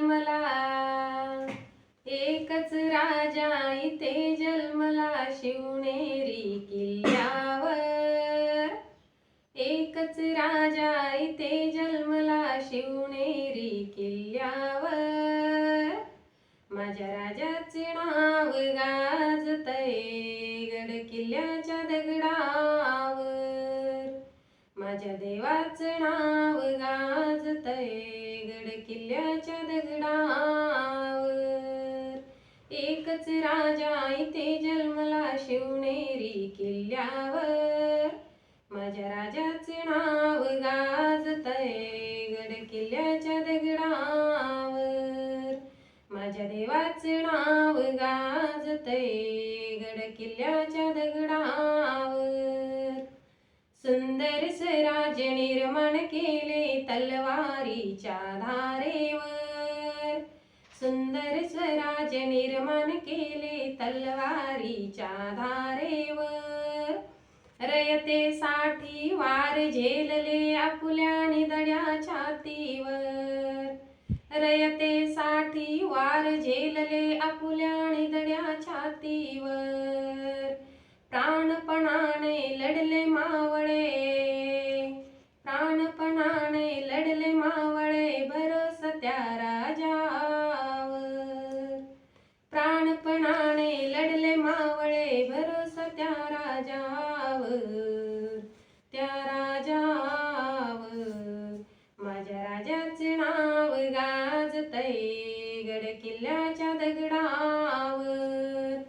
जन्मला. एकच राजा इथे जन्मला शिवनेरी किल्ल्यावर. एकच राजा इथे जन्मला शिवनेरी किल्ल्यावर. माझ्या राजाचे नाव गाजतय गड किल्ल्याच्या दगडावर. माझ्या देवा किल्ल्याच्या दगडावर. एकच राजा इथे जन्मला शिवनेरी किल्ल्यावर. माझ्या राजाचे नाव गाजतय गड किल्ल्याच्या दगडावर. माझ्या देवाचे नाव गाजतय गड किल्ल्याच्या दगडावर. सुंदर स्वराज निर्माण केले तलवारीच्या धारेवर. सुंदर स्वराज निर्माण केले तलवारीच्या धारेवर. रयतेसाठी वार झेलले आपुल्या निदड्या छातीवर रयतेसाठी वार झेलले आपुल्या निदड्या छातीवर प्राणपणाने लढले मावळे. प्राणपणाने किल्ल्याच्या दगडावर.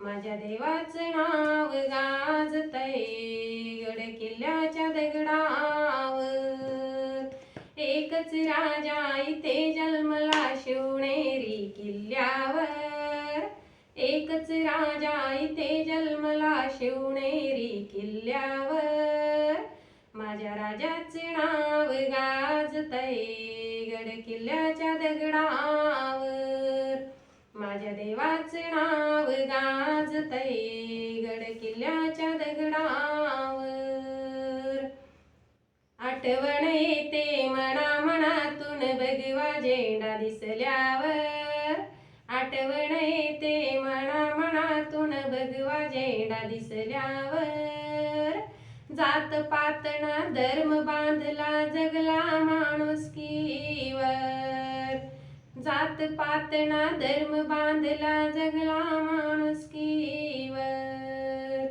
माझ्या देवाचं नाव गाजतय गड किल्ल्याच्या दगडावर. एकच राजा इथे जन्मला शिवणेरी किल्ल्यावर. एकच राजा इथे जन्मला शिवणेरी किल्ल्यावर. माझ्या राजाचे नाव गाजतय गड किल्ल्याच्या दगडावर. माझ्या देवाचे नाव गाजतय गड किल्ल्याच्या दगडावर. आठवण येते मना मनातून भगवा झेंडा दिसल्यावर. आठवण येते मना मनातून भगवा झेंडा दिसल्यावर. जात पातना धर्म बांधला जगला माणुसकीवर जात पातना धर्म बांधला जगला माणुसकीवर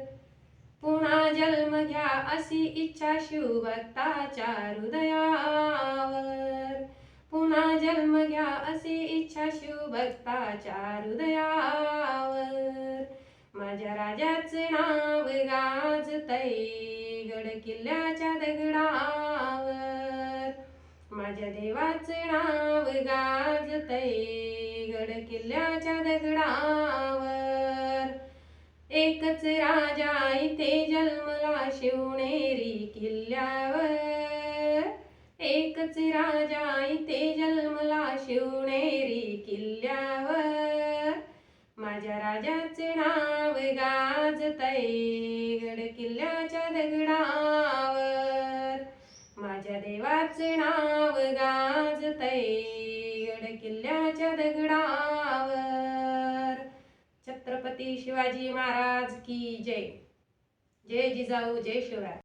पुन्हा जन्म घ्या अशी इच्छा शिवभक्ताच्या हृदयावर. पुन्हा जन्म घ्या अशी इच्छा शिवभक्ताच्या हृदयावर. माझ्या राजाचे नाव गाजतय. किल्ल्याच्या दगडावर माझ्या देवाचे नाव गाजतय. गड किल्ल्याच्या दगडावर एकच राजा इथे जन्मला शिवनेरी किल्ल्यावर. एकच राजा इथे जन्मला शिवनेरी किल्ल्यावर. माझ्या राजाचे नाव गाजतय. गड दगडावर. छत्रपती शिवाजी महाराज की जय. जय जिजाऊ जय शिवराय.